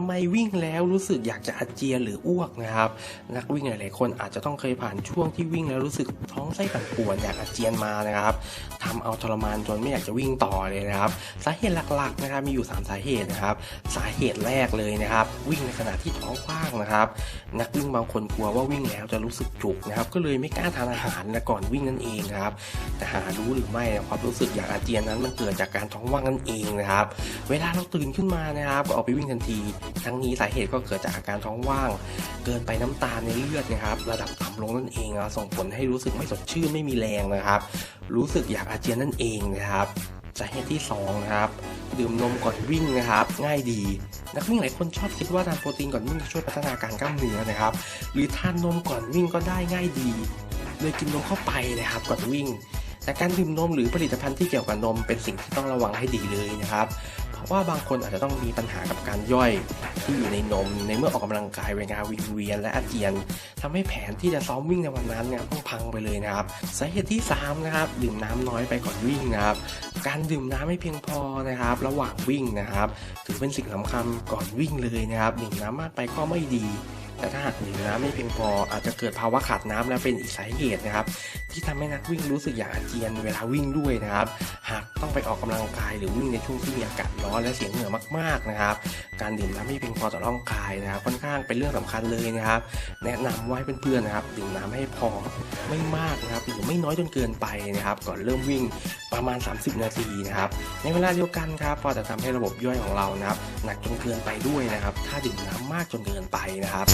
ทำไมวิ่งแล้วรู้สึกอยากจะอาเจียนหรืออ้วกนะครับ นักวิ่งหลายๆคนอาจจะต้องเคยผ่านช่วงที่วิ่งแล้วรู้สึกท้องไส้ปั่นป่วนอยากอาเจียนมานะครับ ทำเอาทรมานจนไม่อยากจะวิ่งต่อเลยนะครับ สาเหตุหลักๆนะครับมีอยู่ 3 สาเหตุนะครับ สาเหตุแรกเลยนะครับ วิ่งในขณะที่ท้องว่างนะครับ นักวิ่งบางคนกลัวว่าวิ่งแล้วจะรู้สึกจุกนะครับ ก็เลยไม่กล้าทานอาหารนะก่อนวิ่งนั่นเองครับแต่หารู้หรือไม่ความรู้สึกอยากอาเจียนนั้นมันเกิดจากการท้องว่างนั่นเองนะครับ เวลาเราตื่นขึ้นมานะครับก็ออกไปวิ่งทันที ทั้งนี้สาเหตุก็เกิดจากอาการท้องว่าง เกินไปน้ำตาลในเลือดนะครับ ระดับต่ำลงนั่นเองนะส่งผลให้รู้สึกไม่สดชื่นไม่มีแรงนะครับ รู้สึกอยากอาเจียนนั่นเองนะครับสาเหตุที่สองนะครับดื่มนมก่อนวิ่งนะครับ ง่ายดี นักวิ่งหลายคนชอบคิดว่าทานโปรตีนก่อนวิ่งจะช่วยพัฒนาการกล้ามเนื้อนะครับ หรือทานนมก่อนวิ่งก็ได้ง่ายดีเลยกินนมเข้าไปนะครับก่อนวิ่ง แต่การดื่มนมหรือผลิตภัณฑ์ที่เกี่ยวกับนมเป็นสิ่งที่ต้องระวังให้ดีเลยนะครับ เพราะว่าบางคนอาจจะต้องมีปัญหากับการย่อยที่อยู่ในนม ในเมื่อออกกำลังกายเวลาวิงเวียนและอาเจียนทำให้แผนที่จะซ้อมวิ่งในวันนั้นเนี่ยต้องพังไปเลยนะครับสาเหตุที่สามนะครับดื่มน้ำน้อยไปก่อนวิ่งนะครับการดื่มน้ำไม่เพียงพอนะครับ ระหว่างวิ่งนะครับ ถือเป็นสิ่งสำคัญก่อนวิ่งเลยนะครับ ดื่มน้ำมากไปก็ไม่ดี แต่ถ้าหากดื่มน้ำไม่เพียงพออาจจะเกิดภาวะขาดน้ำและเป็นอีกสาเหตุนะครับ ที่ทำให้นักวิ่งรู้สึกอยากอาเจียนเวลาวิ่งด้วยนะครับ หากต้องไปออกกำลังกายหรือวิ่งในช่วงที่มีอากาศร้อนและเสียงเหงื่อมากๆนะครับ การดื่มน้ำไม่เพียงพอต่อร่างกายนะครับค่อนข้างเป็นเรื่องสำคัญเลยนะครับ แนะนำไว้เพื่อนๆนะครับ ดื่มน้ำให้พอไม่มากนะครับหรือไม่น้อยจนเกินไปนะครับ ก่อนเริ่มวิ่งประมาณ 30 นาทีนะครับในเวลาเดียวกันครับก็จะทำให้ระบบย่อยของเรานะครับหนักจนเกินไปด้วยนะครับ ถ้าดื่มน้ำมากจนเกินไปนะครับ